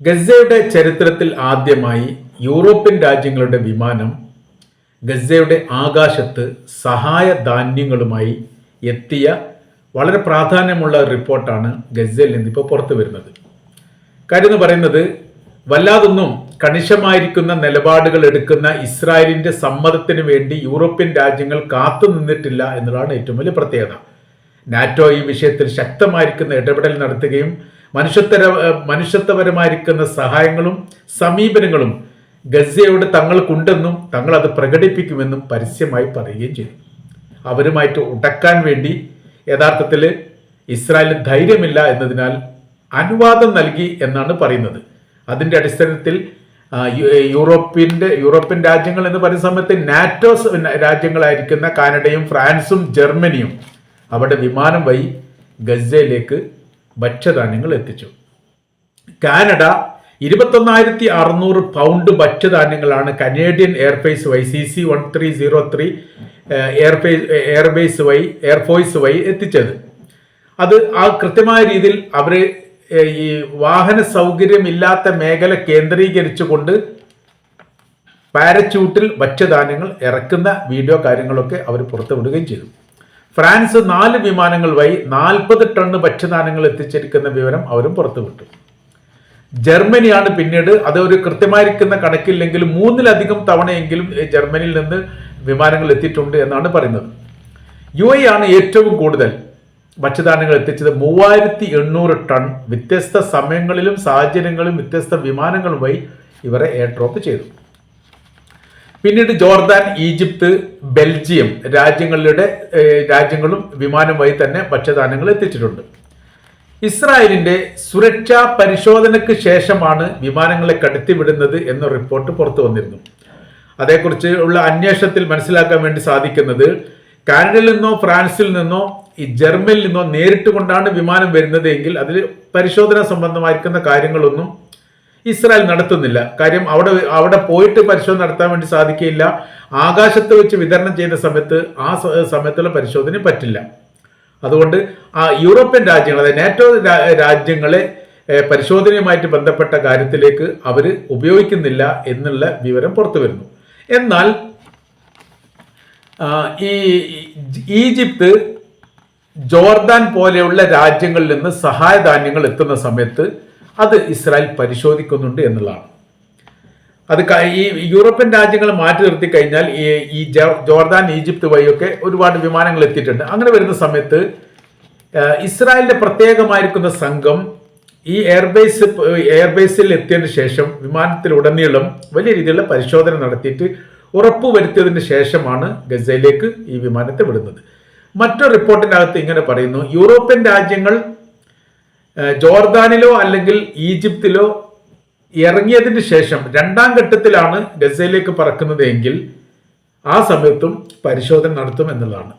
ഗസയുടെ ചരിത്രത്തിൽ ആദ്യമായി യൂറോപ്യൻ രാജ്യങ്ങളുടെ വിമാനം ഗസയുടെ ആകാശത്ത് സഹായ ധാന്യങ്ങളുമായി എത്തിയ വളരെ പ്രാധാന്യമുള്ള റിപ്പോർട്ടാണ് ഗസയിൽ നിന്ന് ഇപ്പോൾ പുറത്തു വരുന്നത്. കാര്യം എന്ന് പറയുന്നത് വല്ലാതൊന്നും കണിശമായിരിക്കുന്ന നിലപാടുകൾ എടുക്കുന്ന ഇസ്രായേലിന്റെ സമ്മതത്തിന് വേണ്ടി യൂറോപ്യൻ രാജ്യങ്ങൾ കാത്തു നിന്നിട്ടില്ല എന്നുള്ളതാണ് ഏറ്റവും വലിയ പ്രത്യേകത. നാറ്റോ ഈ വിഷയത്തിൽ ശക്തമായിരിക്കുന്ന ഇടപെടൽ നടത്തുകയും മനുഷ്യത്തര മനുഷ്യത്വപരമായിരിക്കുന്ന സഹായങ്ങളും സമീപനങ്ങളും ഗസയോട് തങ്ങൾക്കുണ്ടെന്നും തങ്ങൾ അത് പ്രകടിപ്പിക്കുമെന്നും പരസ്യമായി പറയുകയും ചെയ്തു. അവരുമായിട്ട് ഉടക്കാൻ വേണ്ടി യഥാർത്ഥത്തിൽ ഇസ്രായേലിന് ധൈര്യമില്ല എന്നതിനാൽ അനുവാദം നൽകി എന്നാണ് പറയുന്നത്. അതിന്റെ അടിസ്ഥാനത്തിൽ യൂറോപ്യന്റെ യൂറോപ്യൻ രാജ്യങ്ങൾ എന്ന് പറയുന്ന സമയത്ത് നാറ്റോസ് രാജ്യങ്ങളായിരിക്കുന്ന കാനഡയും ഫ്രാൻസും ജർമ്മനിയും അവിടെ വിമാനം വഴി ഗസയിലേക്ക് ഭക്ഷ്യധാന്യങ്ങൾ എത്തിച്ചു. കാനഡ ഇരുപത്തൊന്നായിരത്തി അറുന്നൂറ് പൗണ്ട് ഭക്ഷ്യധാന്യങ്ങളാണ് കനേഡിയൻ എയർഫേസ് വഴി C C one three zero three airbase airbase വഴി എയർഫോഴ്സ് വഴി എത്തിച്ചത്. അത് ആ കൃത്യമായ രീതിയിൽ അവർ ഈ വാഹന സൗകര്യമില്ലാത്ത മേഖല കേന്ദ്രീകരിച്ചുകൊണ്ട് പാരച്യൂട്ടിൽ ഭക്ഷ്യധാന്യങ്ങൾ ഇറക്കുന്ന വീഡിയോ കാര്യങ്ങളൊക്കെ അവർ പുറത്തുവിടുകയും ചെയ്തു. ഫ്രാൻസ് നാല് വിമാനങ്ങൾ വഴി നാൽപ്പത് ടണ്ണ് ഭക്ഷ്യധാന്യങ്ങൾ എത്തിച്ചിരിക്കുന്ന വിവരം അവരും പുറത്തുവിട്ടു. ജർമ്മനിയാണ് പിന്നീട് അത് ഒരു കൃത്യമായിരിക്കുന്ന കണക്കില്ലെങ്കിലും മൂന്നിലധികം തവണയെങ്കിലും ജർമ്മനിയിൽ നിന്ന് വിമാനങ്ങൾ എത്തിയിട്ടുണ്ട് എന്നാണ് പറയുന്നത്. യു എ ആണ് ഏറ്റവും കൂടുതൽ ഭക്ഷ്യധാന്യങ്ങൾ എത്തിച്ചത് മൂവായിരത്തി എണ്ണൂറ് ടൺ. വ്യത്യസ്ത സമയങ്ങളിലും സാഹചര്യങ്ങളിലും വ്യത്യസ്ത വിമാനങ്ങളുമായി ഇവരെ എയർ ഡ്രോപ്പ് ചെയ്തു. പിന്നീട് ജോർദാൻ ഈജിപ്ത് ബെൽജിയം രാജ്യങ്ങളുടെ രാജ്യങ്ങളും വിമാനം വഴി തന്നെ ഭക്ഷ്യധാന്യങ്ങൾ എത്തിച്ചിട്ടുണ്ട്. ഇസ്രായേലിന്റെ സുരക്ഷാ പരിശോധനയ്ക്ക് ശേഷമാണ് വിമാനങ്ങളെ കടത്തിവിടുന്നത് എന്ന റിപ്പോർട്ട് പുറത്തു വന്നിരുന്നു. അതേക്കുറിച്ച് ഉള്ള അന്വേഷണത്തിൽ മനസ്സിലാക്കാൻ വേണ്ടി സാധിക്കുന്നത് കാനഡയിൽ നിന്നോ ഫ്രാൻസിൽ നിന്നോ ഈ ജർമ്മനിൽ നിന്നോ നേരിട്ട് കൊണ്ടാണ് വിമാനം വരുന്നത് എങ്കിൽ അതിൽ പരിശോധന സംബന്ധമായിരിക്കുന്ന കാര്യങ്ങളൊന്നും ഇസ്രായേൽ നടത്തുന്നില്ല. കാര്യം അവിടെ അവിടെ പോയിട്ട് പരിശോധന നടത്താൻ വേണ്ടി സാധിക്കില്ല ആകാശത്ത് വെച്ച് വിതരണം ചെയ്യുന്ന സമയത്ത് ആ സമയത്തുള്ള പരിശോധന പറ്റില്ല. അതുകൊണ്ട് ആ യൂറോപ്യൻ രാജ്യങ്ങൾ അതായത് നാറ്റോ രാജ്യങ്ങളെ പരിശോധനയുമായിട്ട് ബന്ധപ്പെട്ട കാര്യത്തിലേക്ക് അവർ ഉപയോഗിക്കുന്നില്ല എന്നുള്ള വിവരം പുറത്തു വരുന്നു. എന്നാൽ ഈ ഈജിപ്ത് ജോർദാൻ പോലെയുള്ള രാജ്യങ്ങളിൽ നിന്ന് സഹായധാന്യങ്ങൾ എത്തുന്ന സമയത്ത് അത് ഇസ്രായേൽ പരിശോധിക്കുന്നുണ്ട് എന്നുള്ളതാണ്. അത് ഈ യൂറോപ്യൻ രാജ്യങ്ങൾ മാറ്റി നിർത്തി കഴിഞ്ഞാൽ ഈ ജോർദാൻ ഈജിപ്ത് വഴിയൊക്കെ ഒരുപാട് വിമാനങ്ങൾ എത്തിയിട്ടുണ്ട്. അങ്ങനെ വരുന്ന സമയത്ത് ഇസ്രായേലിന്റെ പ്രത്യേകമായിരിക്കുന്ന സംഘം ഈ എയർബേസ് എയർബേസിൽ എത്തിയതിനു ശേഷം വിമാനത്തിലുടനീളം വലിയ രീതിയിലുള്ള പരിശോധന നടത്തിയിട്ട് ഉറപ്പുവരുത്തിയതിന് ശേഷമാണ് ഗസയിലേക്ക് ഈ വിമാനത്തെ വിടുന്നത്. മറ്റൊരു റിപ്പോർട്ടിനകത്ത് ഇങ്ങനെ പറയുന്നു യൂറോപ്യൻ രാജ്യങ്ങൾ ജോർദാനിലോ അല്ലെങ്കിൽ ഈജിപ്തിലോ ഇറങ്ങിയതിന് ശേഷം രണ്ടാം ഘട്ടത്തിലാണ് ഗസയിലേക്ക് പറക്കുന്നത് എങ്കിൽ ആ സമയത്തും പരിശോധന നടത്തും എന്നുള്ളതാണ്.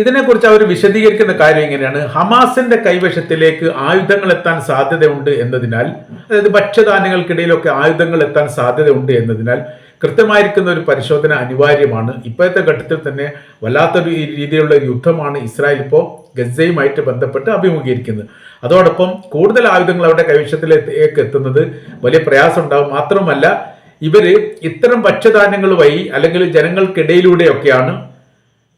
ഇതിനെക്കുറിച്ച് അവർ വിശദീകരിക്കുന്ന കാര്യം ഇങ്ങനെയാണ്. ഹമാസിന്റെ കൈവശത്തിലേക്ക് ആയുധങ്ങൾ എത്താൻ സാധ്യതയുണ്ട് എന്നതിനാൽ അതായത് ഭക്ഷ്യധാന്യങ്ങൾക്കിടയിലൊക്കെ ആയുധങ്ങൾ എത്താൻ സാധ്യതയുണ്ട് എന്നതിനാൽ കൃത്യമായിരിക്കുന്ന ഒരു പരിശോധന അനിവാര്യമാണ്. ഇപ്പോഴത്തെ ഘട്ടത്തിൽ തന്നെ വല്ലാത്തൊരു രീതിയിലുള്ള യുദ്ധമാണ് ഇസ്രായേൽ ഇപ്പോൾ ഗസയുമായിട്ട് ബന്ധപ്പെട്ട് അഭിമുഖീകരിക്കുന്നത് അതോടൊപ്പം കൂടുതൽ ആയുധങ്ങൾ അവരുടെ കൈവശത്തിലേക്ക് എത്തുന്നത് വലിയ പ്രയാസം ഉണ്ടാവും മാത്രമല്ല ഇവർ ഇത്തരം ഭക്ഷ്യധാന്യങ്ങൾ വഴി അല്ലെങ്കിൽ ജനങ്ങൾക്കിടയിലൂടെയൊക്കെയാണ്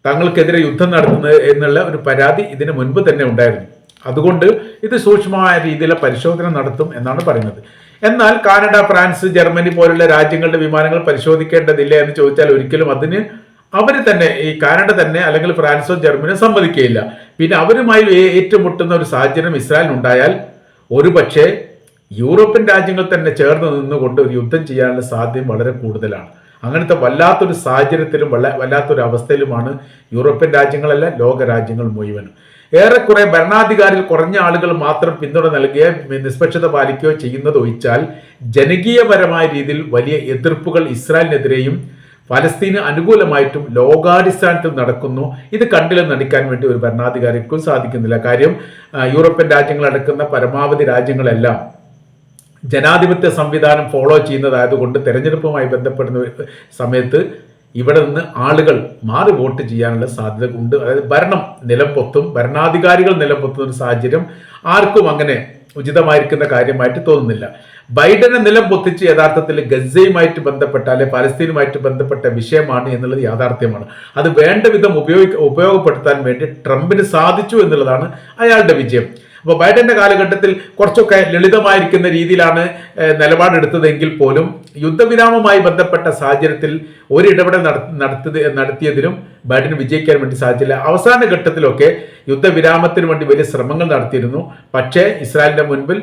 തങ്ങൾക്കെതിരെ യുദ്ധം നടത്തുന്നത് എന്നുള്ള ഒരു പരാതി ഇതിന് മുൻപ് തന്നെ ഉണ്ടായിരുന്നു. അതുകൊണ്ട് ഇത് സൂക്ഷ്മമായ രീതിയിലെ പരിശോധന നടത്തും എന്നാണ് പറയുന്നത്. എന്നാൽ കാനഡ ഫ്രാൻസ് ജർമ്മനി പോലുള്ള രാജ്യങ്ങളുടെ വിമാനങ്ങൾ പരിശോധിക്കേണ്ടതില്ല എന്ന് ചോദിച്ചാൽ ഒരിക്കലും അതിന് അവർ തന്നെ ഈ കാനഡ തന്നെ അല്ലെങ്കിൽ ഫ്രാൻസോ ജർമ്മനിയോ സമ്മതിക്കുകയില്ല. പിന്നെ അവരുമായി ഏറ്റുമുട്ടുന്ന ഒരു സാഹചര്യം ഇസ്രായേലിനുണ്ടായാൽ ഒരുപക്ഷെ യൂറോപ്യൻ രാജ്യങ്ങൾ തന്നെ ചേർന്ന് നിന്നുകൊണ്ട് ഒരു യുദ്ധം ചെയ്യാനുള്ള സാധ്യത വളരെ കൂടുതലാണ്. അങ്ങനത്തെ വല്ലാത്തൊരു സാഹചര്യത്തിലും വല്ല വല്ലാത്തൊരു അവസ്ഥയിലുമാണ് യൂറോപ്യൻ രാജ്യങ്ങളല്ല ലോക രാജ്യങ്ങൾ മുഴുവനും. ഏറെക്കുറെ ഭരണാധികാരിൽ കുറഞ്ഞ ആളുകൾ മാത്രം പിന്തുണ നൽകുകയോ നിഷ്പക്ഷത പാലിക്കുകയോ ചെയ്യുന്നത് ഒഴിച്ചാൽ ജനകീയപരമായ രീതിയിൽ വലിയ എതിർപ്പുകൾ ഇസ്രായേലിനെതിരെയും ഫലസ്തീന് അനുകൂലമായിട്ടും ലോകാടിസ്ഥാനത്തിൽ നടക്കുന്നു. ഇത് കണ്ടിലും നടിക്കാൻ വേണ്ടി ഒരു ഭരണാധികാരിക്കും സാധിക്കുന്നില്ല. കാര്യം യൂറോപ്യൻ രാജ്യങ്ങളടക്കുന്ന പരമാവധി രാജ്യങ്ങളെല്ലാം ജനാധിപത്യ സംവിധാനം ഫോളോ ചെയ്യുന്നതായതുകൊണ്ട് തെരഞ്ഞെടുപ്പുമായി ബന്ധപ്പെടുന്ന സമയത്ത് ഇവിടെ നിന്ന് ആളുകൾ മാറി വോട്ട് ചെയ്യാനുള്ള സാധ്യത ഉണ്ട്. അതായത് ഭരണം നിലംപൊത്തും ഭരണാധികാരികൾ നിലംപൊത്തുന്ന ഒരു സാഹചര്യം ആർക്കും അങ്ങനെ ഉചിതമായിരിക്കുന്ന കാര്യമായിട്ട് തോന്നുന്നില്ല. ബൈഡനെ നിലം പൊത്തിച്ച് യഥാർത്ഥത്തിൽ ഗസയുമായിട്ട് ബന്ധപ്പെട്ട അല്ലെ പലസ്തീനുമായിട്ട് ബന്ധപ്പെട്ട വിഷയമാണ് എന്നുള്ളത് യാഥാർത്ഥ്യമാണ്. അത് വേണ്ട വിധം ഉപയോഗ ഉപയോഗപ്പെടുത്താൻ വേണ്ടി ട്രംപിന് സാധിച്ചു എന്നുള്ളതാണ് അയാളുടെ വിജയം. അപ്പോൾ ബൈഡന്റെ കാലഘട്ടത്തിൽ കുറച്ചൊക്കെ ലളിതമായിരിക്കുന്ന രീതിയിലാണ് നിലപാടെടുത്തതെങ്കിൽ പോലും യുദ്ധവിരാമവുമായി ബന്ധപ്പെട്ട സാഹചര്യത്തിൽ ഒരു ഇടപെടൽ നടത്തി നടത്തിയതിലും ബൈഡന് വിജയിക്കാൻ വേണ്ടി സാധിച്ചില്ല. അവസാന ഘട്ടത്തിലൊക്കെ യുദ്ധവിരാമത്തിന് വേണ്ടി വലിയ ശ്രമങ്ങൾ നടത്തിയിരുന്നു. പക്ഷേ ഇസ്രായേലിന്റെ മുൻപിൽ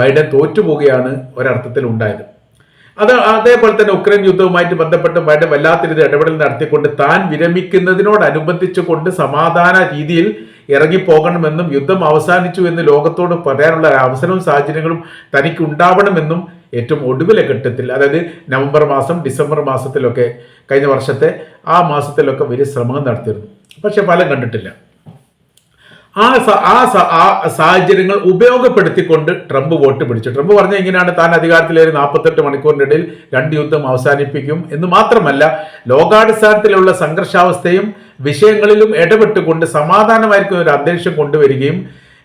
ബൈഡൻ തോറ്റുപോവുകയാണ് ഒരർത്ഥത്തിൽ ഉണ്ടായത്. അത് അതേപോലെ തന്നെ ഉക്രൈൻ യുദ്ധവുമായിട്ട് ബന്ധപ്പെട്ട് ബൈഡൻ വല്ലാത്ത രീതി ഇടപെടൽ നടത്തിക്കൊണ്ട് താൻ വിരമിക്കുന്നതിനോടനുബന്ധിച്ചുകൊണ്ട് സമാധാന രീതിയിൽ ഇറങ്ങിപ്പോകണമെന്നും യുദ്ധം അവസാനിച്ചു എന്ന് ലോകത്തോട് പറയാനുള്ള അവസരവും സാഹചര്യങ്ങളും തനിക്ക് ഉണ്ടാവണമെന്നും ഏറ്റവും ഒടുവിലെ ഘട്ടത്തിൽ അതായത് നവംബർ മാസം ഡിസംബർ മാസത്തിലൊക്കെ കഴിഞ്ഞ വർഷത്തെ ആ മാസത്തിലൊക്കെ വലിയ ശ്രമങ്ങൾ നടത്തിയിരുന്നു. പക്ഷെ ഫലം കണ്ടിട്ടില്ല. ആ ആ സാഹചര്യങ്ങൾ ഉപയോഗപ്പെടുത്തിക്കൊണ്ട് ട്രംപ് വോട്ട് പിടിച്ചു. ട്രംപ് പറഞ്ഞ ഇങ്ങനെയാണ് താൻ അധികാരത്തിലേറി നാൽപ്പത്തെട്ട് മണിക്കൂറിനിടയിൽ രണ്ട് യുദ്ധം അവസാനിപ്പിക്കും എന്ന് മാത്രമല്ല ലോകാടിസ്ഥാനത്തിലുള്ള സംഘർഷാവസ്ഥയും വിഷയങ്ങളിലും ഇടപെട്ടുകൊണ്ട് സമാധാനമായിരിക്കുന്ന ഒരു അന്തരീക്ഷം കൊണ്ടുവരികയും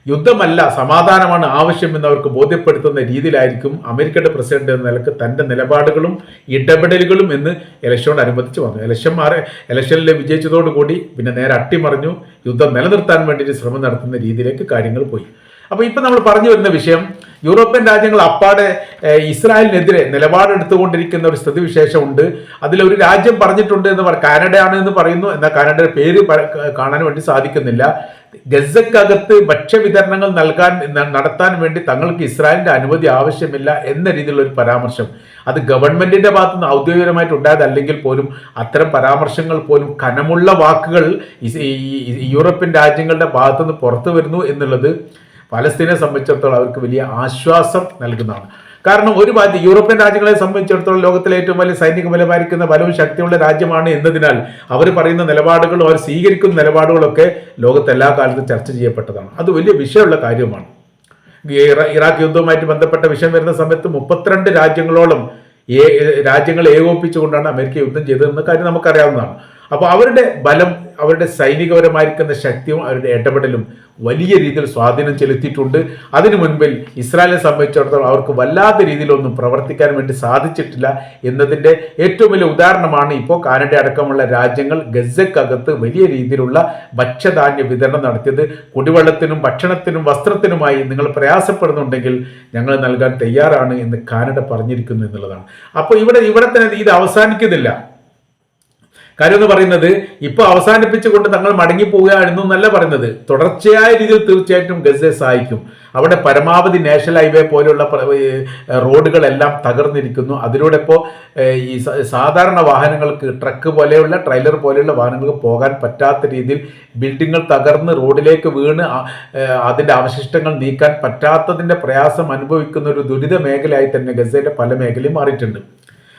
യുദ്ധമല്ല സമാധാനമാണ് ആവശ്യമെന്ന് അവർക്ക് ബോധ്യപ്പെടുത്തുന്ന രീതിയിലായിരിക്കും അമേരിക്കയുടെ പ്രസിഡന്റ് എന്ന നിലയ്ക്ക് തന്റെ നിലപാടുകളും ഇടപെടലുകളും എന്ന് ഇലക്ഷനോടനുബന്ധിച്ച് വന്നു ഇലക്ഷൻ മാറി ഇലക്ഷനിൽ വിജയിച്ചതോടുകൂടി പിന്നെ നേരെ അട്ടിമറിഞ്ഞു. യുദ്ധം നിലനിർത്താൻ വേണ്ടിയിട്ട് ശ്രമം നടത്തുന്ന രീതിയിലേക്ക് കാര്യങ്ങൾ പോയി. അപ്പോൾ ഇപ്പം നമ്മൾ പറഞ്ഞു വരുന്ന വിഷയം യൂറോപ്യൻ രാജ്യങ്ങൾ അപ്പാടെ ഇസ്രായേലിനെതിരെ നിലപാടെടുത്തുകൊണ്ടിരിക്കുന്ന ഒരു സ്ഥിതിവിശേഷമുണ്ട്. അതിലൊരു രാജ്യം പറഞ്ഞിട്ടുണ്ട് എന്ന് പറ കാനഡയാണ് എന്ന് പറയുന്നു. എന്നാൽ കാനഡയുടെ പേര് കാണാൻ വേണ്ടി സാധിക്കുന്നില്ല. ഗസക്കകത്ത് ഭക്ഷ്യവിതരണങ്ങൾ നൽകാൻ നടത്താൻ വേണ്ടി തങ്ങൾക്ക് ഇസ്രായേലിന്റെ അനുമതി ആവശ്യമില്ല എന്ന രീതിയിലുള്ള ഒരു പരാമർശം. അത് ഗവൺമെന്റിന്റെ ഭാഗത്ത് നിന്ന് ഔദ്യോഗികമായിട്ട് ഉണ്ടായതല്ലെങ്കിൽ പോലും അത്തരം പരാമർശങ്ങൾ പോലും കനമുള്ള വാക്കുകൾ യൂറോപ്യൻ രാജ്യങ്ങളുടെ ഭാഗത്തുനിന്ന് പുറത്തു വരുന്നു എന്നുള്ളത് പലസ്തീനെ സംബന്ധിച്ചിടത്തോളം അവർക്ക് വലിയ ആശ്വാസം നൽകുന്നതാണ്. കാരണം ഒരു ഭാഗത്ത് യൂറോപ്യൻ രാജ്യങ്ങളെ സംബന്ധിച്ചിടത്തോളം ലോകത്തിലെ ഏറ്റവും വലിയ സൈനിക ബലമായിരിക്കുന്ന ബലവും ശക്തിയുള്ള രാജ്യമാണ് എന്നതിനാൽ അവർ പറയുന്ന നിലപാടുകളും അവർ സ്വീകരിക്കുന്ന നിലപാടുകളൊക്കെ ലോകത്ത് എല്ലാ കാലത്തും ചർച്ച ചെയ്യപ്പെട്ടതാണ്. അത് വലിയ വിഷയമുള്ള കാര്യമാണ്. ഇറാഖ് യുദ്ധവുമായിട്ട് ബന്ധപ്പെട്ട വിഷയം വരുന്ന സമയത്ത് മുപ്പത്തിരണ്ട് രാജ്യങ്ങളോളം രാജ്യങ്ങളെ ഏകോപിപ്പിച്ചുകൊണ്ടാണ് അമേരിക്ക യുദ്ധം ചെയ്തതെന്ന കാര്യം നമുക്കറിയാവുന്നതാണ്. അപ്പോൾ അവരുടെ ബലം അവരുടെ സൈനികപരമായിരിക്കുന്ന ശക്തിയും അവരുടെ ഇടപെടലും വലിയ രീതിയിൽ സ്വാധീനം ചെലുത്തിയിട്ടുണ്ട്. അതിനു മുൻപിൽ ഇസ്രായേലിനെ സംബന്ധിച്ചിടത്തോളം അവർക്ക് വല്ലാത്ത രീതിയിലൊന്നും പ്രവർത്തിക്കാൻ വേണ്ടി സാധിച്ചിട്ടില്ല എന്നതിന്റെ ഏറ്റവും വലിയ ഉദാഹരണമാണ് ഇപ്പോൾ കാനഡ അടക്കമുള്ള രാജ്യങ്ങൾ ഗസക്കകത്ത് വലിയ രീതിയിലുള്ള ഭക്ഷ്യധാന്യ വിതരണം നടത്തിയത്. കുടിവെള്ളത്തിനും ഭക്ഷണത്തിനും വസ്ത്രത്തിനുമായി നിങ്ങൾ പ്രയാസപ്പെടുന്നുണ്ടെങ്കിൽ ഞങ്ങൾ നൽകാൻ തയ്യാറാണ് എന്ന് കാനഡ പറഞ്ഞിരിക്കുന്നു എന്നുള്ളതാണ്. അപ്പോൾ ഇവിടെ ഇവിടെ തന്നെ ഇത് അവസാനിക്കുന്നില്ല. കാര്യം എന്ന് പറയുന്നത് ഇപ്പൊ അവസാനിപ്പിച്ചുകൊണ്ട് തങ്ങൾ എന്നല്ല പറയുന്നത്. തുടർച്ചയായ രീതിയിൽ തീർച്ചയായിട്ടും ഗസയെ സഹായിക്കും. അവിടെ പരമാവധി നാഷണൽ ഹൈവേ പോലെയുള്ള റോഡുകളെല്ലാം തകർന്നിരിക്കുന്നു. അതിലൂടെ ഇപ്പോൾ ഈ സാധാരണ വാഹനങ്ങൾക്ക് ട്രക്ക് പോലെയുള്ള ട്രെയിലർ പോലെയുള്ള വാഹനങ്ങൾക്ക് പോകാൻ പറ്റാത്ത രീതിയിൽ ബിൽഡിങ്ങുകൾ തകർന്ന് റോഡിലേക്ക് വീണ് അതിന്റെ അവശിഷ്ടങ്ങൾ നീക്കാൻ പറ്റാത്തതിന്റെ പ്രയാസം അനുഭവിക്കുന്ന ഒരു ദുരിത മേഖലയായി തന്നെ ഗസയുടെ പല മേഖലയും മാറിയിട്ടുണ്ട്.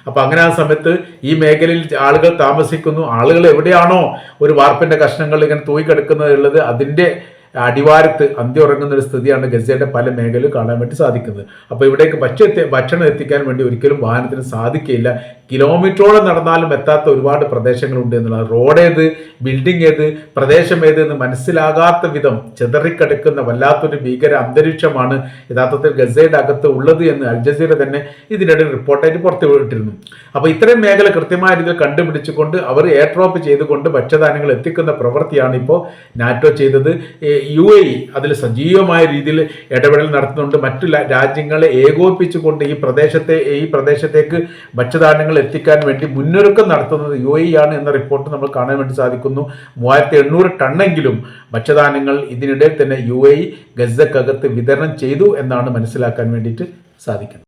അപ്പോൾ അങ്ങനെ ആ സമയത്ത് ഈ മേഖലയിൽ ആളുകൾ താമസിക്കുന്നു. ആളുകൾ എവിടെയാണോ ഒരു വാർപ്പിന്റെ കഷ്ണങ്ങൾ ഇങ്ങനെ തൂയിക്കെടുക്കുന്നത് ഉള്ളത് അതിന്റെ അടിവാരത്ത് ഉറങ്ങുന്ന ഒരു സ്ഥിതിയാണ് ഗസയുടെ പല മേഖലയിൽ കാണാൻ വേണ്ടി സാധിക്കുന്നത്. അപ്പോൾ ഇവിടേക്ക് ഭക്ഷ്യ ഭക്ഷണം എത്തിക്കാൻ വേണ്ടി ഒരിക്കലും വാഹനത്തിന് സാധിക്കില്ല കിലോമീറ്ററോളം നടന്നാലും എത്താത്ത ഒരുപാട് പ്രദേശങ്ങളുണ്ട് എന്നുള്ളത് റോഡ് ഏത് ബിൽഡിംഗ് ഏത് പ്രദേശം ഏത് എന്ന് മനസ്സിലാകാത്ത വിധം ചെതറിക്കിടക്കുന്ന വല്ലാത്തൊരു ഭീകര അന്തരീക്ഷമാണ് യഥാർത്ഥത്തിൽ ഗസയുടെ അകത്ത് ഉള്ളത് എന്ന് അൽ ജസീറ തന്നെ ഇതിനിടയിൽ റിപ്പോർട്ടായിട്ട് പുറത്തു വിട്ടിരുന്നു അപ്പോൾ ഇത്രയും മേഖല കൃത്യമായ രീതിയിൽ കണ്ടുപിടിച്ചുകൊണ്ട് അവർ എയർ ഡ്രോപ്പ് ചെയ്തുകൊണ്ട് ഭക്ഷ്യധാന്യങ്ങൾ എത്തിക്കുന്ന പ്രവൃത്തിയാണ് ഇപ്പോൾ നാറ്റോ ചെയ്തത്. യു എ ഇ അതിൽ സജീവമായ രീതിയിൽ ഇടപെടൽ നടത്തുന്നുണ്ട്. മറ്റു രാജ്യങ്ങളെ ഏകോപിപ്പിച്ചുകൊണ്ട് ഈ പ്രദേശത്തെ ഈ പ്രദേശത്തേക്ക് ഭക്ഷ്യധാന്യങ്ങൾ എത്തിക്കാൻ വേണ്ടി മുന്നൊരുക്കം നടത്തുന്നത് യു എ ആണ് എന്ന റിപ്പോർട്ട് നമ്മൾ കാണാൻ വേണ്ടി സാധിക്കുന്നു. മൂവായിരത്തി എണ്ണൂറ് ടണ്ണെങ്കിലും ഭക്ഷ്യധാന്യങ്ങൾ ഇതിനിടയിൽ തന്നെ യു എ ഗസക്കകത്ത് വിതരണം ചെയ്തു എന്നാണ് മനസ്സിലാക്കാൻ വേണ്ടിയിട്ട് സാധിക്കുന്നത്.